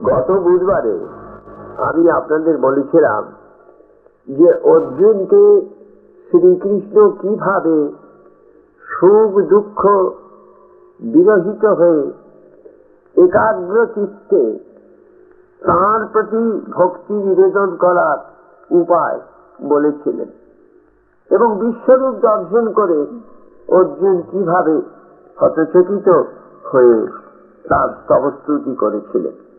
গত বুধবারে আমি আপনাদের বলেছিলাম যে অর্জুনকে শ্রীকৃষ্ণ কীভাবে সুখ দুঃখ বিরহিত হয়ে একাগ্র চিত্তে তাঁর প্রতি ভক্তি নিবেদন করার উপায় বলেছিলেন এবং বিশ্বরূপ দর্শন করে অর্জুন কীভাবে হতচকিত হয়ে তার স্তবস্তুতি করেছিলেন।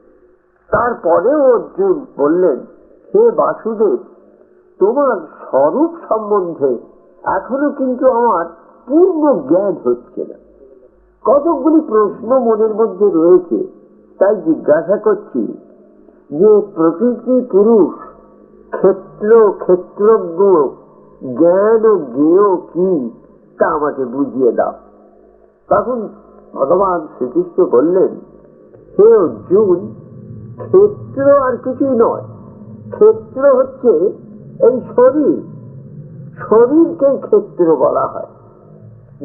তারপরেও অর্জুন বললেন, হে বাসুদেব, তোমার স্বরূপ সম্বন্ধে এখনও কিন্তু আমার পূর্ণ জ্ঞান হচ্ছে না। কতকগুলি প্রশ্ন মনের মধ্যে রয়েছে, তাই জিজ্ঞাসা করছি যে প্রকৃতি পুরুষ ক্ষেত্র ক্ষেত্রজ্ঞ জ্ঞান ও জ্ঞেয় কি, তা আমাকে বুঝিয়ে দাও। তখন ভগবান শ্রীকৃষ্ণ বললেন, হে অর্জুন ক্ষেত্র আর কিছুই নয়। ক্ষেত্র হচ্ছে এই শরীর। শরীরকে ক্ষেত্র বলা হয়।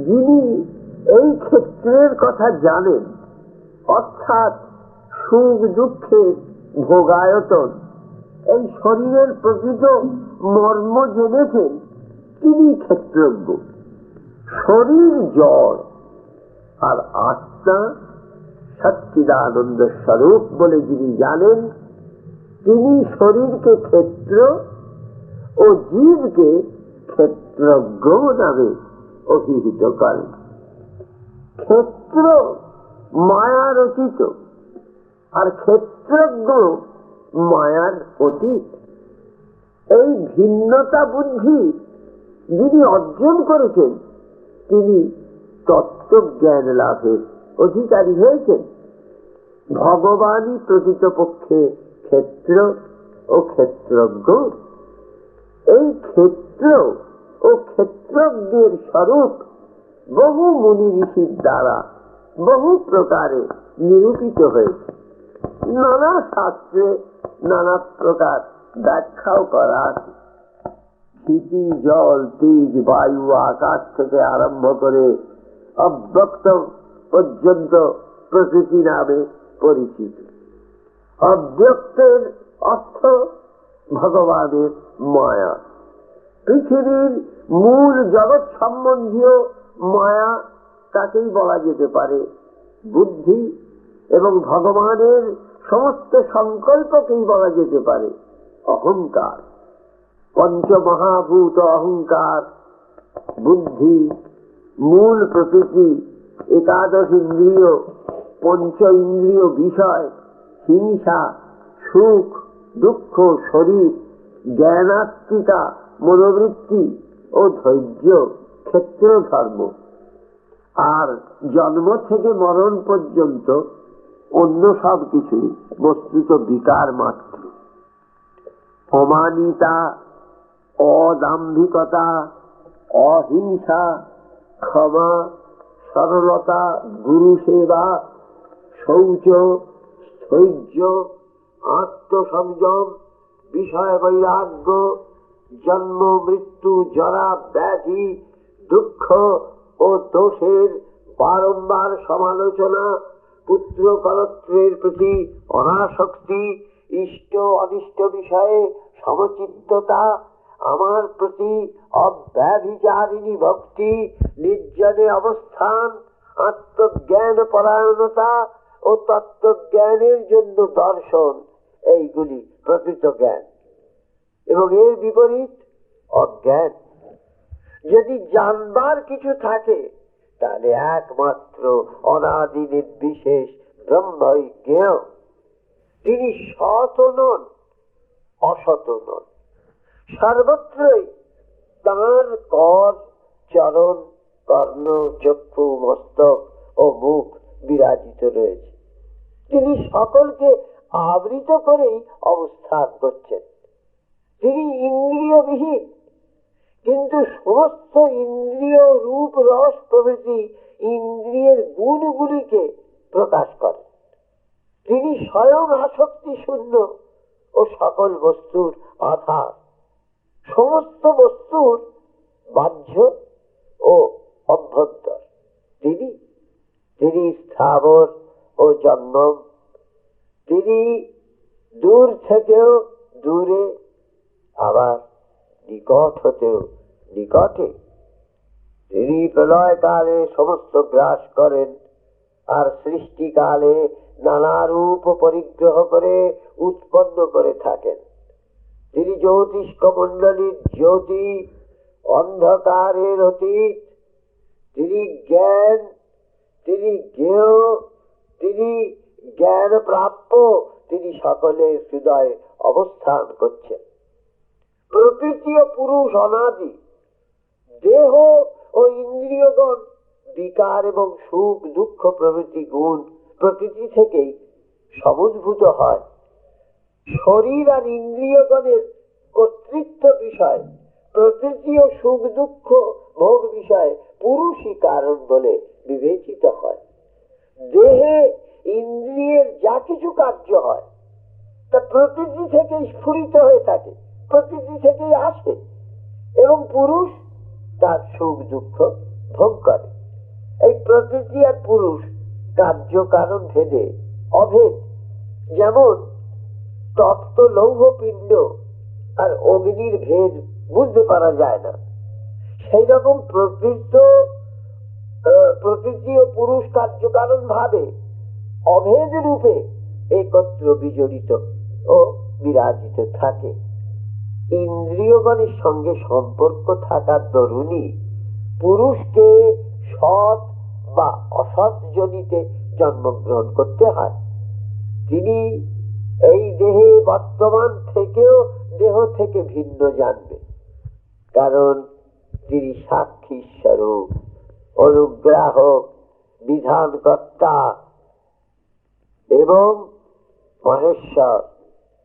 যিনি এই ক্ষেত্রের কথা জানেন, অর্থাৎ সুখ দুঃখের ভোগায়তন, এই শরীরের প্রকৃত মর্ম জেনেছেন, তিনি ক্ষেত্রজ্ঞ। শরীর জ্বর আর আত্মা সচ্চিদানন্দ স্বরূপ বলে যিনি জানেন, তিনি শরীরকে ক্ষেত্র ও জীবকে ক্ষেত্রজ্ঞ নামে অভিহিত করেন। ক্ষেত্র মায়া রচিত আর ক্ষেত্রজ্ঞ মায়ার অতীত। এই ভিন্নতা বুদ্ধি যিনি অর্জন করেছেন, তিনি তত্ত্বজ্ঞান লাভের অধিকারী হয়েছেন। ভগবানই প্রকৃতপক্ষে ক্ষেত্র ও ক্ষেত্রজ্ঞ। এই ক্ষেত্র ও ক্ষেত্রজ্ঞের স্বরূপ বহু মুনি ঋষির দ্বারা বহু প্রকারে নিরূপিত হয়েছে। নানা শাস্ত্রে নানা প্রকার ব্যাখ্যাও করা আছে। ক্ষিতি জল, তেজ, বায়ু, আকাশ থেকে আরম্ভ করে অব্যক্ত পর্যন্ত প্রকৃতি নামে পরিচিত। অব্যক্তের অর্থ ভগবানের মায়া। পৃথিবীর মূল জগৎ সম্বন্ধীয় মায়া তাকেই বলা যেতে পারে? বুদ্ধি এবং ভগবানের সমস্ত সংকল্পকেই বলা যেতে পারে। অহংকার। পঞ্চমহাভূত অহংকার। বুদ্ধি মূল প্রকৃতি একাদশ ইন্দ্রিয়, পঞ্চ ইন্দ্রিয় বিষয়, হিংসা, সুখ, দুঃখ, শরীর, জ্ঞানাত্মিকা, মনোবৃত্তি ও ধৈর্য, ক্ষেত্র ধর্ম। আর জন্ম থেকে মরণ পর্যন্ত অন্য সব কিছুই বস্তুত বিকার মাত্র। অমানিতা, অদাম্ভিকতা, অহিংসা, ক্ষমা সরলতা, গুরু সেবা, শৌচ, ধৈর্য, আত্মসংযম, বিষয় বৈরাগ্য, জন্ম, মৃত্যু, জরা, ব্যাধি, দুঃখ ও দোষের বারম্বার সমালোচনা, পুত্র করত্রের প্রতি অনাসক্তি ইষ্ট অনিষ্ট বিষয়ে সমচিত্ততা আমার প্রতি অব্যাভিচারিণী ভক্তি, নির্জনে অবস্থান, আত্মজ্ঞান পরায়ণতা ও তত্ত্বজ্ঞানের জন্য দর্শন, এইগুলি প্রকৃত জ্ঞান। এবং এর বিপরীত, অজ্ঞান। যদি জানবার কিছু থাকে, তাহলে একমাত্র অনাদি নির্বিশেষ ব্রহ্মই তিনি সত নন, অসত নন। সর্বত্রই তাঁর কর, চরণ, কর্ণ, চক্ষু, মস্তক ও মুখ বিরাজিত রয়েছে। তিনি সকলকে আবৃত করেই অবস্থান করছেন। তিনি ইন্দ্রিয়বিহীন, কিন্তু সমস্ত ইন্দ্রিয় রূপ, রস প্রভৃতি ইন্দ্রিয়ের গুণগুলিকে প্রকাশ করেন। তিনি স্বয়ং আসক্তি শূন্য ও সকল বস্তুর আধার। সমস্ত বস্তুর বাহ্য ও অভ্যন্তর। তিনি তিনি স্থাবর ও জন্ম। তিনি দূর থেকেও দূরে, আবার নিকট হতেও নিকটে। তিনি প্রলয়কালে সমস্ত গ্রাস করেন আর সৃষ্টিকালে নানা রূপ পরিগ্রহ করে উৎপন্ন করে থাকেন। তিনি জ্যোতিষ্ক মণ্ডলীর জ্যোতি, অন্ধকারের অতীত তিনি জ্ঞান তিনি জ্ঞেয় তিনি জ্ঞান প্রাপ্য তিনি সকলের হৃদয়ে অবস্থান করছেন। প্রকৃতি ও পুরুষ অনাদি, দেহ ও ইন্দ্রিয়গণ, বিকার এবং সুখ দুঃখ প্রভৃতি গুণ প্রকৃতি থেকেই সমুদ্ভূত হয়। শরীর আর ইন্দ্রিয়গণের কর্তৃত্ব বিষয়, প্রকৃতি ও সুখ দুঃখ ভোগ বিষয় পুরুষই কারণ বলে বিবেচিত হয়। দেহে ইন্দ্রিয়ের যা কিছু কার্য হয়, তা প্রকৃতি থেকেই স্ফুরিত হয়ে থাকে, প্রকৃতি থেকেই আসে এবং পুরুষ তার সুখ দুঃখ ভোগ করে। এই প্রকৃতি আর পুরুষ কার্য কারণ ভেদে অভেদ। যেমন তপ্ত লৌহ পিণ্ড আর অগ্নির ভেদ বুঝতে পারা যায় না। সেই রকম প্রকৃত প্রকৃতি ও পুরুষ কার্যকারণ ভাবে অভেদ রূপে একত্র বিজড়িত ও বিরাজিত থাকে। ইন্দ্রিয়গণের সঙ্গে সম্পর্ক থাকার দরুনই পুরুষকে সৎ বা অসৎ জনিতে জন্মগ্রহণ করতে হয়। তিনি এই দেহে বর্তমান থেকেও দেহ থেকে ভিন্ন জানবে। কারণ তিনি সাক্ষী স্বরূপ অনুগ্রাহক বিধানকর্তা এবং মহেশ্বর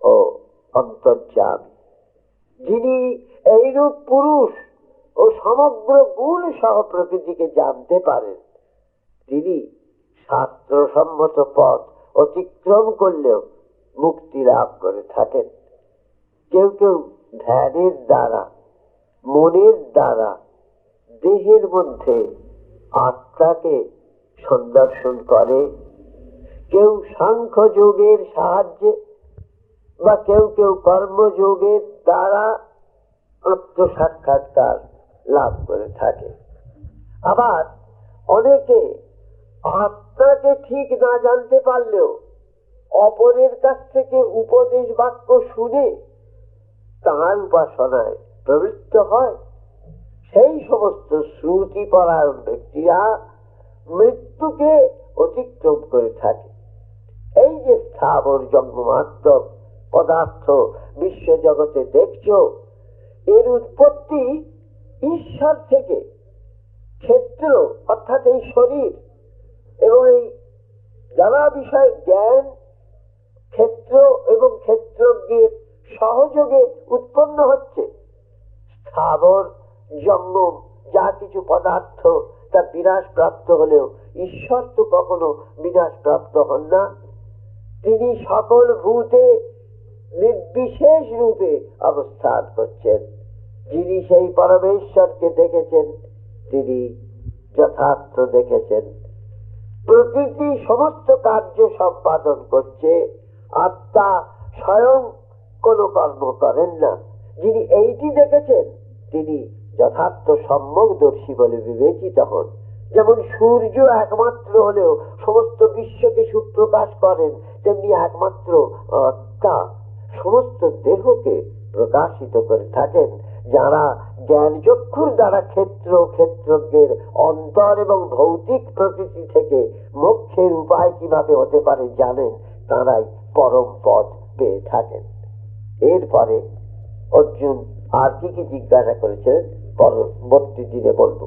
ও অন্তর্যামী। যিনি এইরূপ পুরুষ ও সমগ্র গুণ সহ প্রকৃতিকে জানতে পারেন, তিনি শাস্ত্রসম্মত পথ অতিক্রম করলেও মুক্তি লাভ করে থাকেন। কেউ কেউ ধ্যানের দ্বারা, মনের দ্বারা দেহের মধ্যে আত্মাকে সন্দর্শন করে। কেউ সাংখ্য যোগের সাহায্যে বা কেউ কেউ কর্মযোগের দ্বারা আত্মসাক্ষাৎকার লাভ করে থাকে। আবার অনেকে আত্মাকে ঠিক না জানতে পারলেও অপরের কাছ থেকে উপদেশ বাক্য শুনে তাঁর উপাসনায় প্রবৃত্ত হয়। সেই সমস্ত শ্রুতি পরায়ণ ব্যক্তিরা মৃত্যুকে অতিক্রম করে থাকে। এই যে স্থাবর জন্মমাত্র পদার্থ বিশ্ব জগতে দেখছ, এর উৎপত্তি ঈশ্বর থেকে। ক্ষেত্র, অর্থাৎ এই শরীর এবং এই নানা বিষয় জ্ঞান ক্ষেত্র এবং ক্ষেত্রজ্ঞের সহযোগে উৎপন্ন হচ্ছে। স্থাবর জঙ্গম যা কিছু পদার্থ তা বিনাশ প্রাপ্ত হলেও ঈশ্বর তো কখনো বিনাশ প্রাপ্ত হন না। তিনি সকল ভূতে নির্বিশেষ রূপে অবস্থান করছেন। যিনি সেই পরমেশ্বরকে দেখেছেন, তিনি যথার্থ দেখেছেন। প্রকৃতি সমস্ত কার্য সম্পাদন করছে। আত্মা স্বয়ং কোনো কর্ম করেন না। যিনি এইটি দেখেছেন, তিনি যথার্থ সম্যকদর্শী বলে বিবেচিত হন। যেমন সূর্য একমাত্র হলেও সমস্ত বিশ্বকে সুপ্রকাশ করেন, তেমনি একমাত্র আত্মা সমস্ত দেহকে প্রকাশিত করে থাকেন, যারা জ্ঞান চক্ষুর দ্বারা ক্ষেত্র ক্ষেত্রজ্ঞের অন্তর এবং ভৌতিক প্রকৃতি থেকে মোক্ষের উপায় কীভাবে হতে পারে জানেন তারাই পরম পদ পেয়ে থাকেন। এরপরে অর্জুন আর কি কি জিজ্ঞাসা করেছিলেন পরবর্তী দিনে বলব।